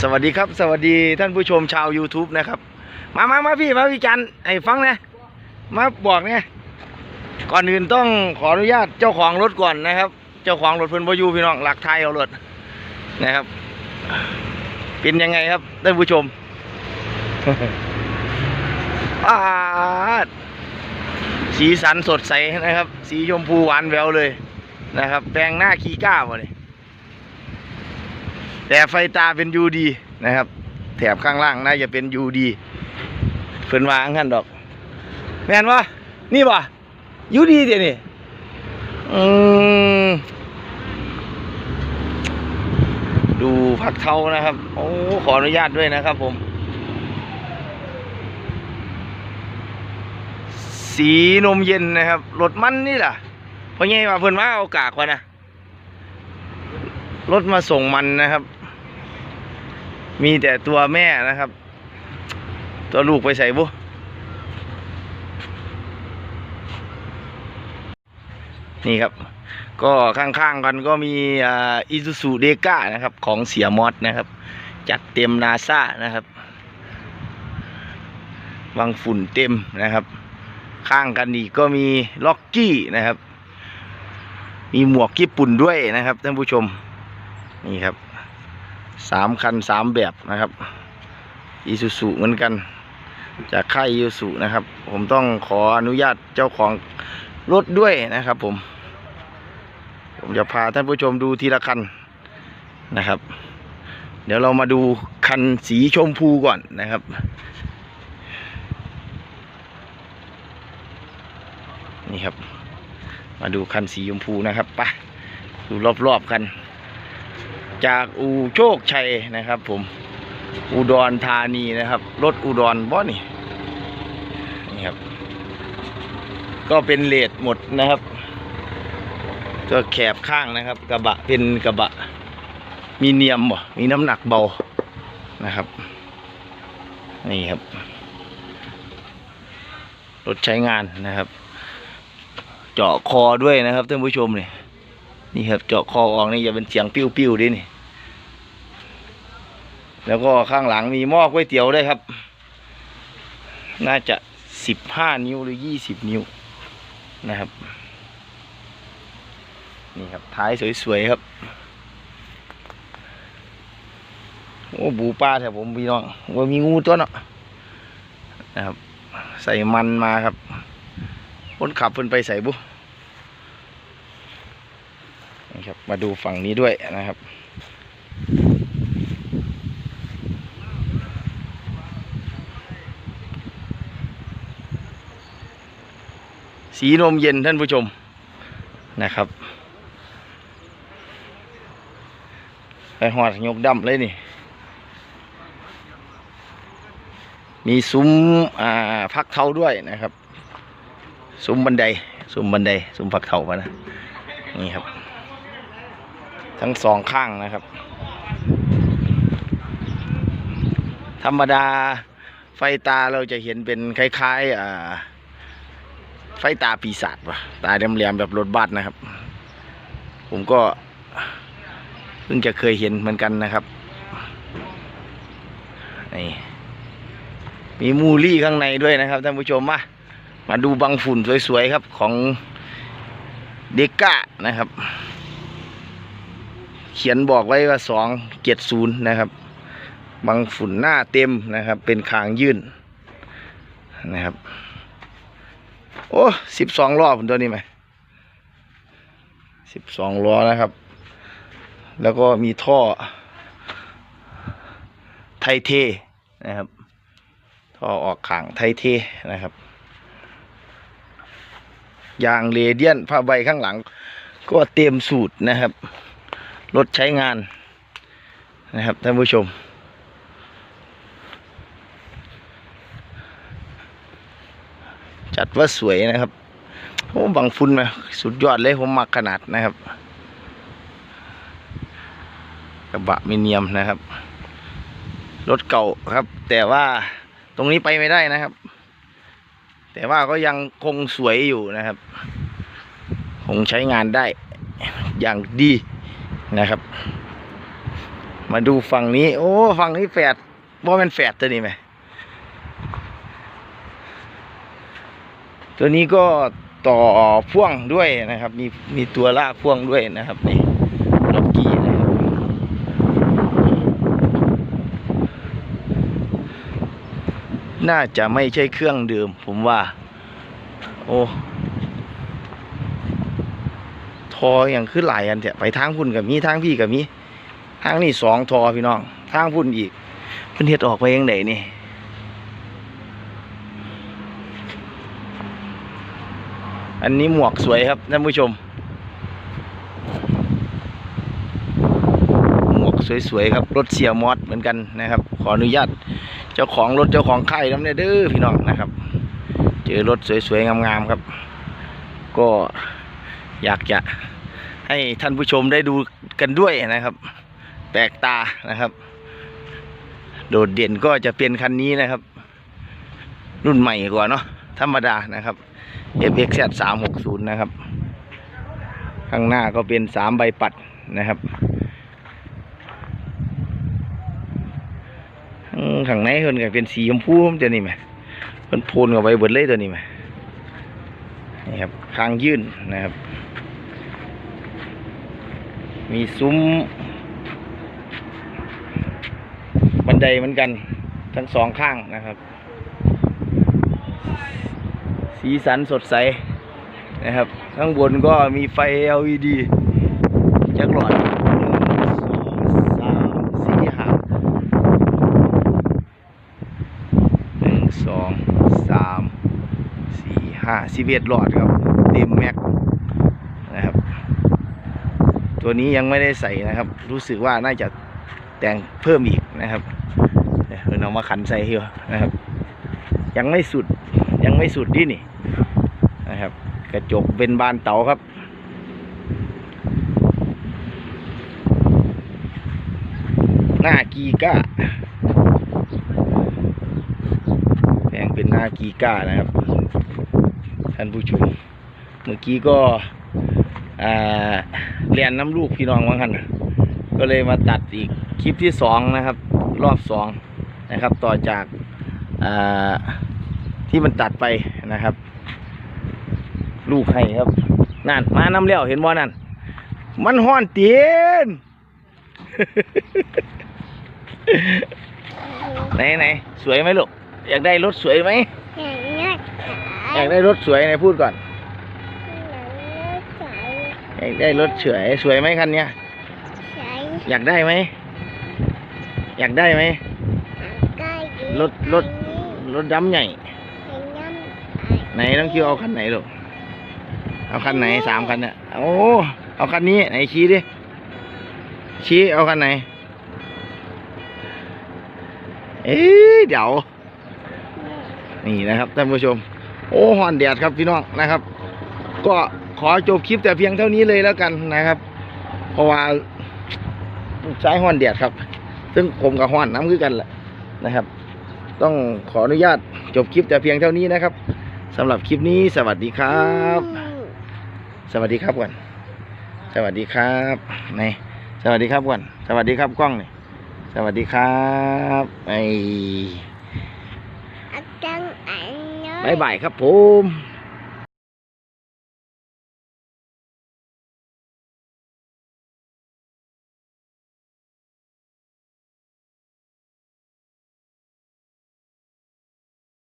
สวัสดีครับ สวัสดีท่านผู้ชมชาว YouTube นะครับ มามามาพี่มาพี่จันไอ้ฟังนะมาบอกเนี่ยก่อนอื่นต้องขออนุญาตเจ้าของรถก่อนนะครับ เจ้าของรถเพิ่นบอยูพี่น้องหลักไทยเอารถนะครับ เป็นยังไงครับท่านผู้ชมอาสีสันสดใสนะครับ สีชมพูหวานแววเลยนะครับแปลงหน้าคีก้าวเลย แต่ไฟตาเป็นยูดีนะครับ แถบข้างล่างน่าจะเป็นยูดีเพิ่นวางั้นดอก แม่นวะนี่วะยูดีเดี๋ยวนี่อืมดูผักเทานะครับ โอ้ขออนุญาตด้วยนะครับผมสีนมเย็นนะครับรถมันนี่แหละเพราะไงว่าเพิ่นมาเอากากวะนะรถมาส่งมันนะครับ มีแต่ตัวแม่นะครับ ตัวลูกไปใส่บุนี่ครับ ก็ข้างๆกันก็มีอิซูซูเดก้านะครับ ของเสียมอสนะครับ จัดเต็มนาซานะครับวางฝุ่นเต็มนะครับ ข้างกันอีกก็มีล็อกกี้นะครับ มีหมวกญี่ปุ่นด้วยนะครับท่านผู้ชมนี่ครับ สามคันสามแบบนะครับอีซูซูเหมือนกัน จากค่ายอีซูซูนะครับ ผมต้องขออนุญาตเจ้าของรถด้วยนะครับผม ผมจะพาท่านผู้ชมดูทีละคันนะครับ เดี๋ยวเรามาดูคันสีชมพูก่อนนะครับนี่ครับ มาดูคันสีชมพูนะครับไปดูรอบๆกัน จากอู่โชคชัยนะครับ ผมอุดรธานีนะครับ รถอุดรบ่นี่นี่ครับ ก็เป็นเลดหมดนะครับตัวแคบข้างนะครับ กระบะเป็นกระบะ มีเนียมบ่มีน้ำหนักเบานะครับ นี่ครับ รถใช้งานนะครับ เจาะคอด้วยนะครับท่านผู้ชมนี่ นี่ครับเจาะคอออกนี่จะเป็นเสียงปิ้วๆดินี่ แล้วก็ข้างหลังมีหม้อก๋วยเตี๋ยวด้วยครับ น่าจะสิบห้านิ้วหรือยี่สิบนิ้วนะครับ นี่ครับท้ายสวยๆครับ โอ้บูป้าแถวผมพี่น้องว่ามีงูตัวเนาะนะครับ ใส่มันมาครับคนขับเพิ่นไปใส่บุ ครับ มาดูฝั่งนี้ด้วยนะครับ สีนมเย็นท่านผู้ชมนะครับไปหอดยกดำเลยนี่ มีซุ้มอ่าพักเท้าด้วยนะครับ ซุ้มบันได ซุ้มบันได ซุ้มพักเท้ามานะ นี่ครับ ทั้งสองข้างนะครับ ธรรมดาไฟตาเราจะเห็นเป็นคล้ายๆอ่าไฟตาปีศาจวะตาแหลี่ยมๆแบบรถบัสนะครับ ผมก็เพิ่งจะเคยเห็นเหมือนกันนะครับนี่มีมูลี่ข้างในด้วยนะครับท่านผู้ชมมามาดูบังฝุ่นสวยๆครับของเดก้านะครับ เขียนบอกไว้ว่าสองเจ็ดศูนย์นะครับบังฝุ่นหน้าเต็มนะครับ เป็นคางยื่นนะครับ โอ้สิบสองล้อผมตัวนี้ไหมสิบสองล้อนะครับ แล้วก็มีท่อ ไทเทนะครับท่อออกขางไทเทนะครับยางเรเดียนผ้าใบข้างหลัง ก็เต็มสูตรนะครับ รถใช้งานนะครับท่านผู้ชม จัดว่าสวยนะครับโอ้บังฟุนนะสุดยอดเลยผมมักขนาดนะครับ กระบะมิเนียมนะครับ รถเก่าครับ แต่ว่าตรงนี้ไปไม่ได้นะครับ แต่ว่าก็ยังคงสวยอยู่นะครับ คงใช้งานได้อย่างดี นะครับ มาดูฝั่งนี้ โอ้ฝั่งนี้แฝดบ่เป็นแฝดตัวนี้ไหมตัวนี้ก็ต่อพ่วงด้วยนะครับ มีมีตัวลากพ่วงด้วยนะครับนี่ล็อกกี้นะครับน่าจะไม่ใช่เครื่องเดิมผมว่า โอ้ ทออย่างขึ้นหลายอันเถอะไปทางพุ่นกับมีทางพี่กับมีทางนี่สองทอพี่น้องทางพุ่นอีกเพิ่นเฮ็ดออกไปยังไงนี่อันนี้หมวกสวยครับท่านผู้ชม หมวกสวยๆครับรถเสียมอสเหมือนกันนะครับ ขออนุญาตเจ้าของรถเจ้าของค่ายน้ำเนยเด้อพี่น้องนะครับ เจอรถสวยๆงามๆครับ ก็ อยากจะให้ท่านผู้ชมได้ดูกันด้วยนะครับ แปลกตานะครับ โดดเด่นก็จะเป็นคันนี้นะครับ รุ่นใหม่กว่าเนาะธรรมดานะครับ FXZ 360 นะครับ ข้างหน้าก็เป็น3ใบปัดนะครับข้างในเพิ่นก็เป็นสีชมพูมันจะนี่ไหมเพิ่นโพนกับใบเบิดเลยตัวนี้ไหม ครับคางยื่นนะครับ มีซุ้ม บันไดเหมือนกัน ทั้งสองข้างนะครับ สีสันสดใสนะครับ ข้างบนก็มีไฟ LED จักรหลอดหนึ่งสองสามสี่ ห้าสิบเอ็ดหลอดครับเต็มแม็กนะครับ ตัวนี้ยังไม่ได้ใส่นะครับ รู้สึกว่าน่าจะแต่งเพิ่มอีกนะครับเดี๋ยวเอามาขันใส่เหียวนะครับ ยังไม่สุดยังไม่สุดดินี่นะครับ กระจกเป็นบานเต๋าครับหน้ากีก้าแปลงเป็นหน้ากีก้านะครับ ท่านผู้ชมเมื่อกี้ก็อ่าเรียนน้ำลูกพี่น้องว่ากันน่ะก็เลยมาตัดอีกคลิปที่สองนะครับ รอบสองนะครับ ต่อจากอ่าที่มันตัดไปนะครับ ลูกให้ครับนั่นมาน้ำเลี้ยวเห็นบ่นั่นมันห้อนเตียนไหนไหนสวยไหมลูกอยากได้รถสวยไหม อย่างนี้อยากได้รถสวยไหนพูดก่อนใช้อยากได้รถสวยสวยไหมคันเนี้ยใช้อยากได้ไหม อยากได้ไหมใกล้รถรถรถดำใหญ่ใช้น้ำไหนน้องคิวเอาคันไหนลูก เอาคันไหนสามคันเนี่ยโอ้เอาคันนี้ไหนชี้ดิ ชี้เอาคันไหน เอ๊ะเดี๋ยว นี่นะครับท่านผู้ชม โอ้หอนแดดครับพี่น้องนะครับ ก็ขอจบคลิปแต่เพียงเท่านี้เลยแล้วกันนะครับ เพราะว่าใช้หอนแดดครับ ซึ่งผมกับหอนน้ำคือกันแหละนะครับ ต้องขออนุญาตจบคลิปแต่เพียงเท่านี้นะครับสำหรับคลิปนี้สวัสดีครับ สวัสดีครับก่อนสวัสดีครับไหนสวัสดีครับก่อนสวัสดีครับกล้องนี่สวัสดีครับไออาจารย์อันนี้ บายบายครับผม